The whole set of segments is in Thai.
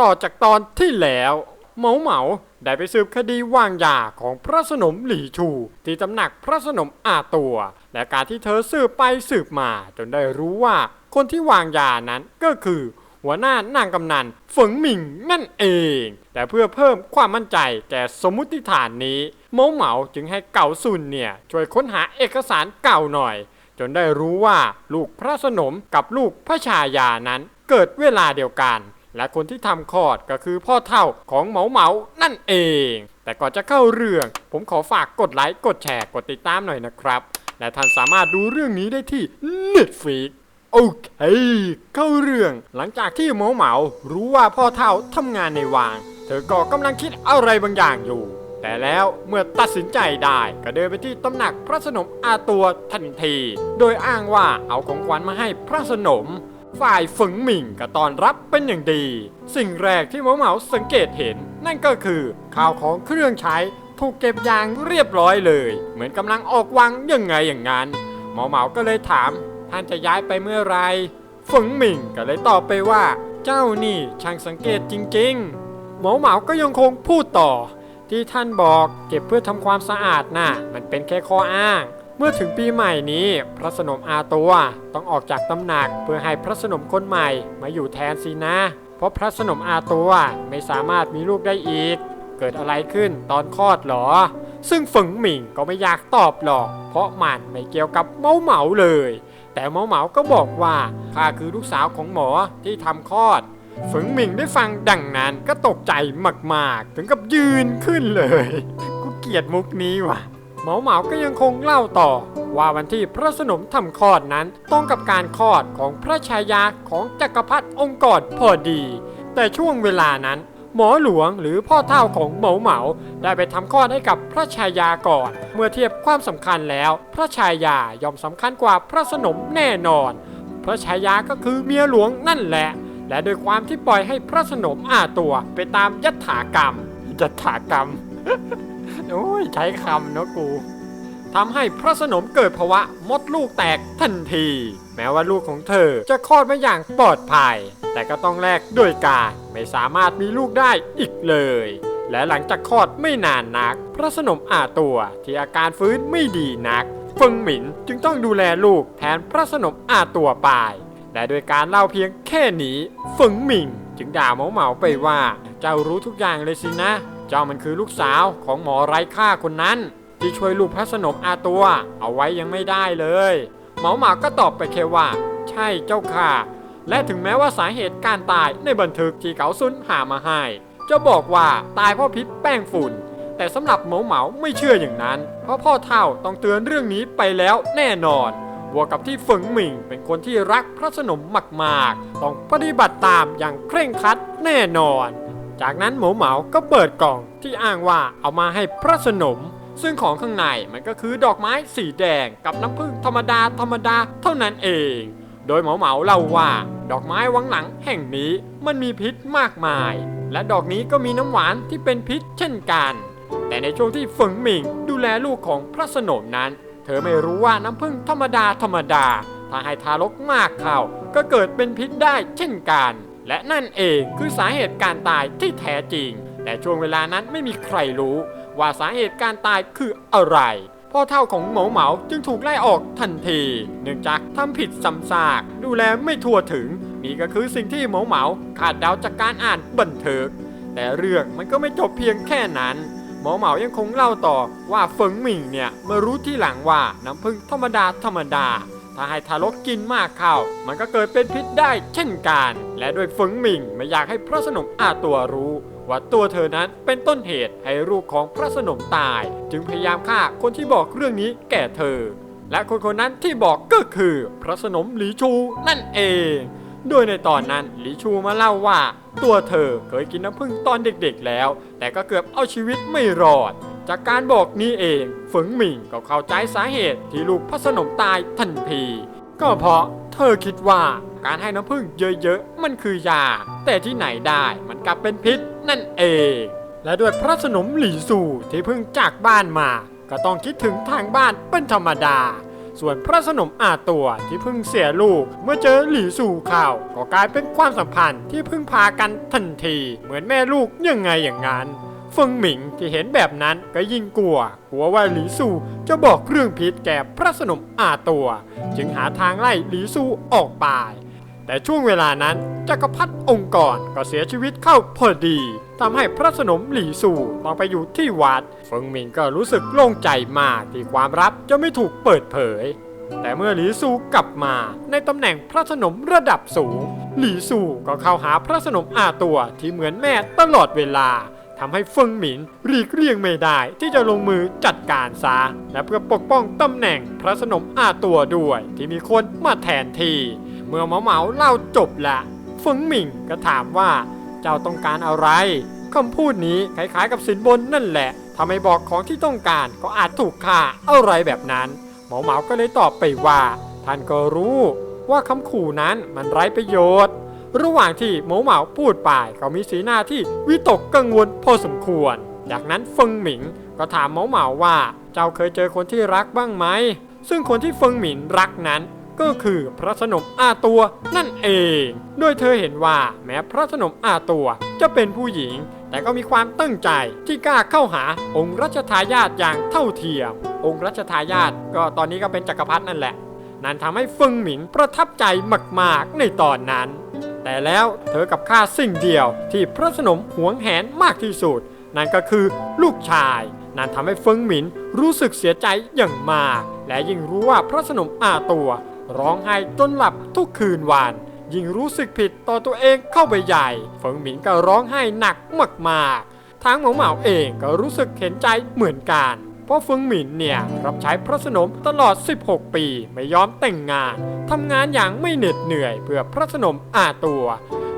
ต่อจากตอนที่แล้วเหมาเหมาได้ไปสืบคดีวางยาของพระสนมหลี่ชู ที่ตำหนักพระสนมอาตัว และการที่เธอสืบไปสืบมา จนได้รู้ว่าคนที่วางยานั้นก็คือ หัวหน้านางกำนันฝงหมิงนั่นเอง แต่เพื่อเพิ่มความมั่นใจแก่สมมุติฐานนี้เหมาเหมาจึงให้เก่าซุนเนี่ยช่วยค้นหาเอกสารเก่าหน่อย จนได้รู้ว่าลูกพระสนมกับลูกพระชายานั้นเกิดเวลาเดียวกัน และคนที่ทำคลอดก็คือพ่อเท่าของเหมาเหมานั่นเอง แต่ก่อนจะเข้าเรื่อง ผมขอฝากกดไลค์กดแชร์กดติดตามหน่อยนะครับ และท่านสามารถดูเรื่องนี้ได้ที่ Netflix โอเค เข้าเรื่องหลังจากที่เหมาเหมารู้ว่าพ่อเท่าทำงานในวาง เธอก็กำลังคิดอะไรบางอย่างอยู่ แต่แล้วเมื่อตัดสินใจได้ก็เดินไปที่ตำหนักพระสนมอาตัวทันที โดยอ้างว่าเอาของขวัญมาให้พระสนม ฝ่ายฝึงหมิ่งก็ตอนรับเป็นอย่างดี สิ่งแรกที่เหมาเหมาสังเกตเห็น นั่นก็คือข่าวของเครื่องใช้ถูกเก็บอย่างเรียบร้อยเลย เหมือนกำลังออกวังยังไงอย่างนั้นเหมาเหมาก็เลยถาม ท่านจะย้ายไปเมื่อไรฝงหมิ่งก็เลยตอบไปว่า เจ้านี่ช่างสังเกตจริงๆ เหมาเหมาก็ยังคงพูดต่อ ที่ท่านบอกเก็บเพื่อทำความสะอาดน่ะมันเป็นแค่ข้ออ้าง เมื่อถึงปีใหม่นี้ พระสนมอาตัวต้องออกจากตำหนักเพื่อให้พระสนมคนใหม่มาอยู่แทนสินะ เพราะพระสนมอาตัวไม่สามารถมีลูกได้อีก เกิดอะไรขึ้นตอนคลอดหรอ ซึ่งฝงหมิงก็ไม่อยากตอบหรอก เพราะมันไม่เกี่ยวกับเมาเหมาเลย แต่เมาเหมาก็บอกว่าข้าคือลูกสาวของหมอที่ทำคลอดฝงหมิงได้ฟังดังนั้นก็ตกใจมากๆ ถึงกับยืนขึ้นเลย กูเกลียดมุกนี้ว่ะ หมาเหมาก็ยังคงเล่าต่อ ว่าวันที่พระสนมทำคลอดนั้นตรงกับการคลอดของพระชายาของจักรพรรดิองค์กรพอดี แต่ช่วงเวลานั้น หมอหลวงหรือพ่อเท่าของเหมาเหมาได้ไปทำคลอดให้กับพระชายาก่อน เมื่อเทียบความสำคัญแล้ว พระชายาย่อมสำคัญกว่าพระสนมแน่นอน พระชายาก็คือเมียหลวงนั่นแหละ และโดยความที่ปล่อยให้พระสนมอาตัวไปตามยถากรรมยถากรรม โอ้ยใช้คำเนะกูทำให้พระสนมเกิดภาวะมดลูกแตกทันที แม้ว่าลูกของเธอจะคลอดมาอย่างปลอดภัย แต่ก็ต้องแลกด้วยการไม่สามารถมีลูกได้อีกเลย และหลังจากคลอดไม่นานนัก พระสนมอาตัวที่อาการฟื้นไม่ดีนักเฟิงหมินจึงต้องดูแลลูกแทนพระสนมอาตัวไปและโดยการเล่าเพียงแค่นี้เฟิงหมิงจึงด่าเมาเมาไปว่า เจ้ารู้ทุกอย่างเลยสินะ เจ้ามันคือลูกสาวของหมอไร้ค่าคนนั้น ที่ช่วยลูกพระสนมอาตัว เอาไว้ยังไม่ได้เลยเหมาหมาก็ตอบไปแค่ว่า ใช่เจ้าค่ะ และถึงแม้ว่าสาเหตุการตายในบันทึกที่เกาซุนหามาให้จะบอกว่าตายเพราะพิษแป้งฝุ่น แต่สำหรับเหมาเหมาไม่เชื่ออย่างนั้น เพราะพ่อเท่าต้องเตือนเรื่องนี้ไปแล้วแน่นอนบวกกับที่เฟิงหมิงเป็นคนที่รักพระสนมมาก ๆ ต้องปฏิบัติตามอย่างเคร่งครัดแน่นอน จากนั้นหมูเหมาก็เปิดกล่องที่อ้างว่าเอามาให้พระสนม ซึ่งของข้างในมันก็คือดอกไม้สีแดงกับน้ำผึ้งธรรมดาธรรมดาเท่านั้นเอง โดยหมาเหมาเล่าว่า ดอกไม้วังหลังแห่งนี้มันมีพิษมากมาย และดอกนี้ก็มีน้ำหวานที่เป็นพิษเช่นกัน แต่ในช่วงที่เฟิงหมิงดูแลลูกของพระสนมนั้น เธอไม่รู้ว่าน้ำผึ้งธรรมดาธรรมดาถ้าให้ทารกมากเข้าก็เกิดเป็นพิษได้เช่นกัน และนั่นเองคือสาเหตุการตายที่แท้จริง แต่ช่วงเวลานั้นไม่มีใครรู้ ว่าสาเหตุการตายคืออะไรพ่อเท่าของเหมาเหมาจึงถูกไล่ออกทันที เนื่องจากทำผิดซ้ำซาก ดูแลไม่ทั่วถึง นี่ก็คือสิ่งที่เหมาเหมาขาดเดาจากการอ่านบันเทิงแต่เรื่องมันก็ไม่จบเพียงแค่นั้น หมอเหมายังคงเล่าต่อว่าเฟิงหมิงเนี่ยเมื่อรู้ที่หลังว่าน้ำผึ้งธรรมดาธรรมดา ถ้าให้ทารกกินมากเข้า มันก็เกิดเป็นพิษได้เช่นกัน และโดยเฟิงหมิงไม่อยากให้พระสนมอาตัวรู้ว่าตัวเธอนั้นเป็นต้นเหตุให้ลูกของพระสนมตาย จึงพยายามฆ่าคนที่บอกเรื่องนี้แก่เธอ และคนคนนั้นที่บอกก็คือพระสนมหลีชูนั่นเองโดยในตอนนั้นหลีชูมาเล่าว่า ตัวเธอเคยกินน้ำผึ้งตอนเด็กๆแล้ว แต่ก็เกือบเอาชีวิตไม่รอด จากการบอกนี้เองฝงหมิงก็เข้าใจสาเหตุที่ลูกพระสนมตายทันที ก็เพราะเธอคิดว่าการให้น้ำผึ้งเยอะๆ มันคือยา แต่ที่ไหนได้มันกลับเป็นพิษนั่นเอง และด้วยพระสนมหลีสู่ที่เพิ่งจากบ้านมา ก็ต้องคิดถึงทางบ้านเป็นธรรมดา ส่วนพระสนมอาตัวที่เพิ่งเสียลูก เมื่อเจอหลี่สู่ข่าวก็กลายเป็นความสัมพันธ์ที่เพึ่งพากันทันที เหมือนแม่ลูกยังไงอย่างนั้น ฟิงหมิงที่เห็นแบบนั้นก็ยิ่งกลัว กลัวว่าหลีสู่จะบอกเรื่องพิษแก่พระสนมอาตัว จึงหาทางไล่หลีสู่ออกไป แต่ช่วงเวลานั้นจักรพรรดิองค์กรก็เสียชีวิตเข้าพอดีทำให้พระสนมหลี่ซูต้องไปอยู่ที่วัดเฟิงหมิงก็รู้สึกโล่งใจมากที่ความลับจะไม่ถูกเปิดเผย แต่เมื่อหลีซูกลับมาในตำแหน่งพระสนมระดับสูง หลีซูก็เข้าหาพระสนมอาตัวที่เหมือนแม่ตลอดเวลา ทำให้เฟิงหมินหลีกเลี่ยงไม่ได้ ที่จะลงมือจัดการซะ และเพื่อปกป้องตำแหน่งพระสนมอาตัวด้วย ที่มีคนมาแทนที่ เมื่อเหมาเหมาเล่าจบละเฟิงหมิงก็ถามว่า เจ้าต้องการอะไรคำพูดนี้คล้ายๆกับสินบนนั่นแหละถ้าไม่บอกของที่ต้องการก็อาจถูกฆ่าอะไรแบบนั้นหมอเหมาก็เลยตอบไปว่า ท่านก็รู้ว่าคำขู่นั้นมันไร้ประโยชน์ ระหว่างที่หมอเหมาพูดไปก็มีสีหน้าที่วิตกกังวลพอสมควร จากนั้นเฟิงหมิงก็ถามหมอเหมาว่า เจ้าเคยเจอคนที่รักบ้างไหม ซึ่งคนที่เฟิงหมิงรักนั้นก็คือพระสนมอาตัวนั่นเอง โดยเธอเห็นว่าแม้พระสนมอาตัวจะเป็นผู้หญิง แต่ก็มีความตั้งใจที่กล้าเข้าหาองค์รัชทายาทอย่างเท่าเทียม องค์รัชทายาทก็ตอนนี้ก็เป็นจักรพรรดินั่นแหละ นั่นทำให้ฟิงหมิงประทับใจมาก ๆ ในตอนนั้น แต่แล้วเธอกับข้าสิ่งเดียวที่พระสนมหวงแหนมากที่สุด นั่นก็คือลูกชาย นั่นทำให้เฟิงหมินรู้สึกเสียใจอย่างมาก และยิ่งรู้ว่าพระสนมอาตัว ร้องไห้จนหลับทุกคืนวัน ยิ่งรู้สึกผิดต่อตัวเองเข้าไปใหญ่ เฟิงหมินก็ร้องไห้หนักมากๆทางเหมาเหมาเองก็รู้สึกเห็นใจเหมือนกัน พราะเฟิงหมินเนี่ย รับใช้พระสนมตลอด 16 ปีไม่ยอมแต่งงานทำงานอย่างไม่เหน็ดเหนื่อยเพื่อพระสนมอาตัว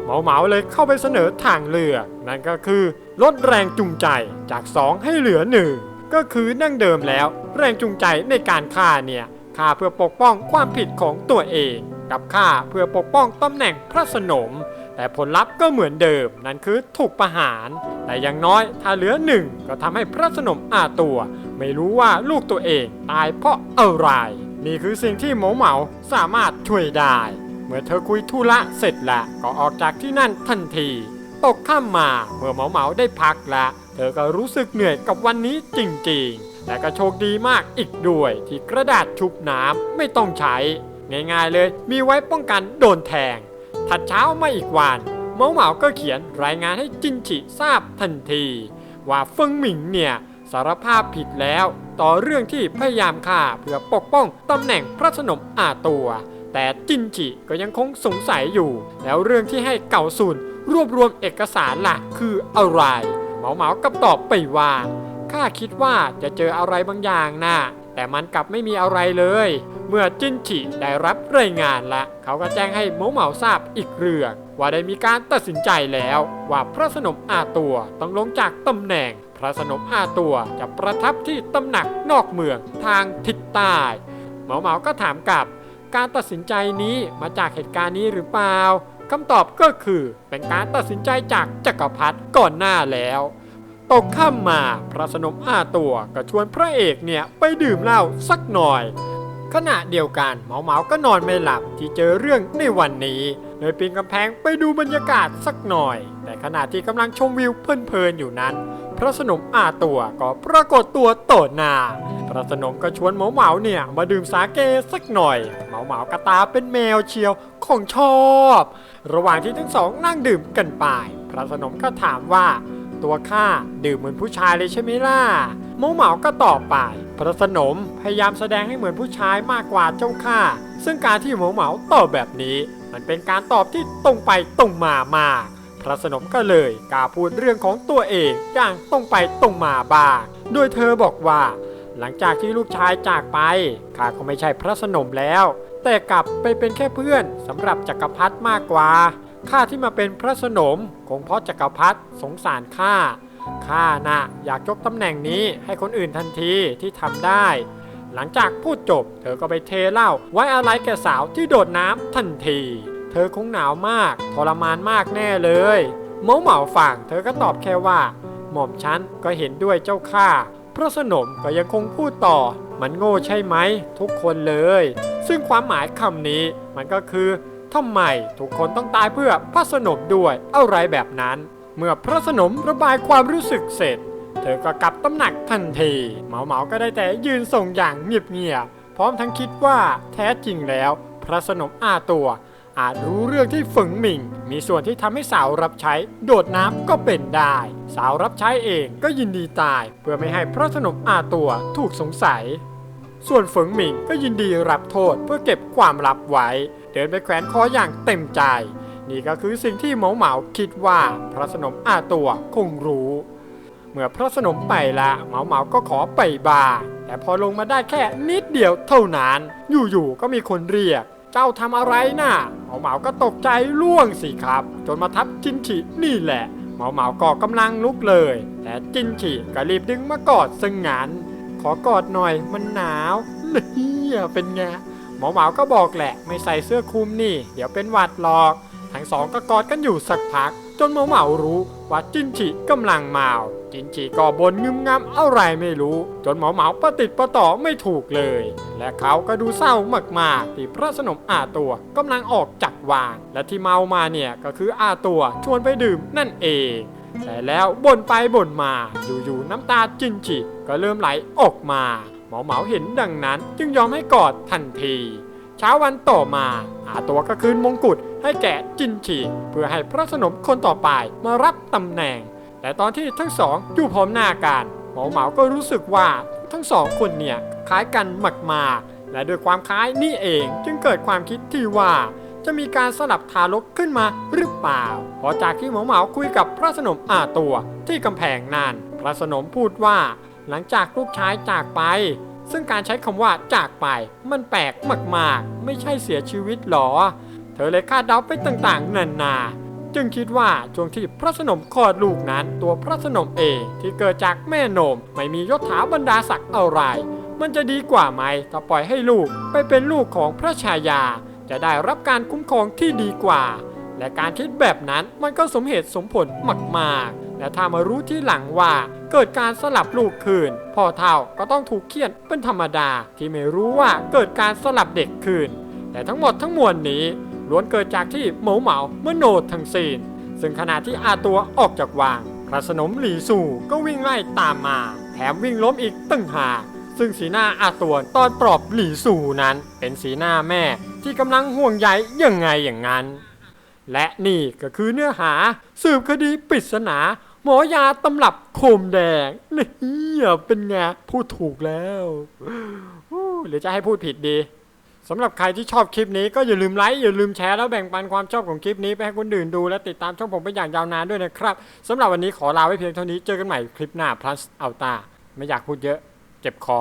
เหมาเหมาเลยเข้าไปเสนอทางเลือกนั่นก็คือลดแรงจูงใจจาก 2 ให้เหลือ1ก็คือนั่งเดิมแล้ว แรงจูงใจในการฆ่าเนี่ยฆ่าเพื่อปกป้องความผิดของตัวเอง กับฆ่าเพื่อปกป้องตำแหน่งพระสนม แต่ผลลัพธ์ก็เหมือนเดิมนั่นคือถูกประหาร แต่อย่างน้อยถ้าเหลือหนึ่งก็ทำให้พระสนมอาตัว ไม่รู้ว่าลูกตัวเองตายเพราะอะไร นี่คือสิ่งที่หมาเหมาสามารถช่วยได้ เมื่อเธอคุยธุระเสร็จแล้วก็ออกจากที่นั่นทันที ตกข้ามมาเมื่อเหมาเหมาได้พักแล้วเธอก็รู้สึกเหนื่อยกับวันนี้จริงๆ แต่ก็โชคดีมากอีกด้วย ที่กระดาษชุบน้ำไม่ต้องใช้ ง่ายๆเลยมีไว้ป้องกันโดนแทง ถัดเช้ามาอีกวันเหมาเหมาก็เขียนรายงานให้จินจิทราบทันที ว่าเฟิงหมิงเนี่ยสารภาพผิดแล้วต่อเรื่องที่พยายามฆ่าเพื่อปกป้องตำแหน่งพระสนมอาตัว แต่จินจิก็ยังคงสงสัยอยู่ แล้วเรื่องที่ให้เก่าสุนรวบรวมเอกสารล่ะคืออะไรเหมาเหมากับตอบไปว่าข้าคิดว่าจะเจออะไรบางอย่างน่ะ แต่มันกลับไม่มีอะไรเลย เมื่อจินจิได้รับรายงานละ เขาก็แจ้งให้เหมาเหมาทราบอีกเรื่องว่าได้มีการตัดสินใจแล้ว ว่าพระสนมอาตัวต้องลงจากตำแหน่ง พระสนมอาตัวจะประทับที่ตำหนักนอกเมืองทางทิศใต้เหมาเหมาก็ถามกลับ การตัดสินใจนี้มาจากเหตุการณ์นี้หรือเปล่าคำตอบก็คือเป็นการตัดสินใจจากจักรพรรดิก่อนหน้าแล้ว ตกข้ามมา พระสนมอาตัวก็ชวนพระเอกเนี่ยไปดื่มเหล้าสักหน่อย ขณะเดียวกันเมาเมาก็นอนไม่หลับที่เจอเรื่องในวันนี้เลยปีนกำแพงไปดูบรรยากาศสักหน่อย แต่ขณะที่กำลังชมวิวเพลินๆอยู่นั้น พระสนมอาตัวก็ปรากฏตัวต่อหน้าพระสนมก็ชวนเมาเมาเนี่ยมาดื่มสาเกสักหน่อยเมาเมากระตาเป็นแมวเชียวของชอบ ระหว่างที่ทั้งสองนั่งดื่มกันไป พระสนมก็ถามว่า ตัวข้าดื่มเหมือนผู้ชายเลยใช่ไหมล่ะหมาเหมาก็ตอบไป พระสนมพยายามแสดงให้เหมือนผู้ชายมากกว่าเจ้าข้าซึ่งการที่หมาเหมาตอบแบบนี้ มันเป็นการตอบที่ตรงไปตรงมามาก พระสนมก็เลยกล้าพูดเรื่องของตัวเองอย่างตรงไปตรงมาบ้างโดยเธอบอกว่า หลังจากที่ลูกชายจากไปข้าก็ไม่ใช่พระสนมแล้ว แต่กลับไปเป็นแค่เพื่อนสำหรับจักรพรรดิมากกว่า ข้าที่มาเป็นพระสนมคงเพราะจักรพรรดิสงสารข้าข้าน่ะอยากยกตำแหน่งนี้ให้คนอื่นทันทีที่ทำได้ หลังจากพูดจบ เธอก็ไปเทเหล้าไว้อะไรแก่สาวที่โดดน้ำทันที เธอคงหนาวมากทรมานมากแน่เลยเมาเหมาฝั่งเธอก็ตอบแค่ว่า หม่อมฉันก็เห็นด้วยเจ้าข้าพระสนมก็ยังคงพูดต่อ มันโง่ใช่ไหม ทุกคนเลย ซึ่งความหมายคำนี้มันก็คือ ทำไมทุกคนต้องตายเพื่อพระสนมด้วยอะไรแบบนั้น เมื่อพระสนมระบายความรู้สึกเสร็จ เธอก็กลับตำหนักทันทีเหมาเหมาก็ได้แต่ยืนส่งอย่างเงียบๆพร้อมทั้งคิดว่าแท้จริงแล้ว พระสนมอาตัว อาจรู้เรื่องที่ฝึงหมิงมีส่วนที่ทำให้สาวรับใช้ โดดน้ำก็เป็นได้ สาวรับใช้เองก็ยินดีตาย เพื่อไม่ให้พระสนมอาตัวถูกสงสัย ส่วนฝงหมิงก็ยินดีรับโทษเพื่อเก็บความลับไว้ เดินไปแขวนคออย่างเต็มใจ นี่ก็คือสิ่งที่เหมาเหมาคิดว่าพระสนมอาตัวคงรู้ เมื่อพระสนมไปละเหมาเหมาก็ขอไปบาร์แต่พอลงมาได้แค่นิดเดียวเท่านั้น อยู่ๆก็มีคนเรียก เจ้าทำอะไรนะ่ะเหมาเหมาก็ตกใจล่วงสิครับ จนมาทับจินฉินี่แหละเหมาเหมาก็กำลังลุกเลย แต่จินฉิก็รีบดึงมากอดซึ่งงาน ขอกอดหน่อยมันหนาวเนี่ยเป็นไงหมอเหมาก็บอกแหละ ไม่ใส่เสื้อคลุมนี่ เดี๋ยวเป็นหวัดหรอก ทั้งสองก็กอดกันอยู่สักพัก จนหมอเหมารู้ว่าจินฉิกำลังเมาจินฉิก็บนงึมงำอะไรไม่รู้ จนหมอเหมาประติดประต่อไม่ถูกเลย และเขาก็ดูเศร้ามากๆที่พระสนมอาตัวกำลังออกจากวาง และที่เมามาเนี่ยก็คืออาตัวชวนไปดื่มนั่นเอง แต่แล้วบ่นไปบ่นมาอยู่ๆน้ำตาจินจิ ก็เริ่มไหลออกมา หมอเหมาเห็นดังนั้น จึงยอมให้กอดทันที เช้าวันต่อมาอาตัวก็คืนมงกุฎให้แก่จินจิเพื่อให้พระสนมคนต่อไปมารับตำแหน่ง แต่ตอนที่ทั้งสองอยู่พร้อมหน้ากันหมอเหมาก็รู้สึกว่าทั้งสองคนเนี่ยคล้ายกันมากๆและด้วยความคล้ายนี่เองจึงเกิดความคิดที่ว่าจะมีการสลับทารกขึ้นมาหรือเปล่าพราะจากที่หมอเหมาคุยกับพระสนมอาตัวที่กำแพงนั่น พระสนมพูดว่า หลังจากลูกชายจากไป ซึ่งการใช้คำว่าจากไป มันแปลกมากๆ ไม่ใช่เสียชีวิตหรอ เธอเลยคาดเดาไปต่างๆนานา จึงคิดว่าช่วงที่พระสนมคลอดลูกนั้น ตัวพระสนมเองที่เกิดจากแม่นม ไม่มียศถาบรรดาศักดิ์อะไร มันจะดีกว่าไหมถ้าปล่อยให้ลูกไปเป็นลูกของพระชายา จะได้รับการคุ้มครองที่ดีกว่า และการคิดแบบนั้นมันก็สมเหตุสมผลมากๆ และถ้ามารู้ที่หลังว่าเกิดการสลับลูกคืน พ่อเท่าก็ต้องถูกเคี่ยนเป็นธรรมดาที่ไม่รู้ว่าเกิดการสลับเด็กคืน แต่ทั้งหมดทั้งมวลนี้ล้วนเกิดจากที่เหมาเหมามโนดทั้งสิ้นซึ่งขณะที่อาตัวออกจากวาง พระสนมหลีสู่ก็วิ่งไล่ตามมา แถมวิ่งล้มอีกตึ้งหา ซึ่งสีหน้าอาตัวตอนปลอบหลี่สู่นั้น เป็นสีหน้าแม่ที่กำลังห่วงใยยังไงอย่างนั้น และนี่ก็คือเนื้อหาสืบคดีปริศนา หมอยาตำรับโคมแดงนี่เป็นไงพูดถูกแล้วหรือจะให้พูดผิดดีสำหรับใครที่ชอบคลิปนี้ก็อย่าลืมไลค์อย่าลืมแชร์แล้วแบ่งปันความชอบของคลิปนี้ไปให้คนอื่นดูและติดตามช่องผมเป็นอย่างยาวนานด้วยนะครับสำหรับวันนี้ขอลาไว้เพียงเท่านี้เจอกันใหม่คลิปหน้า plus อัลตาไม่อยากพูดเยอะ เจ็บคอ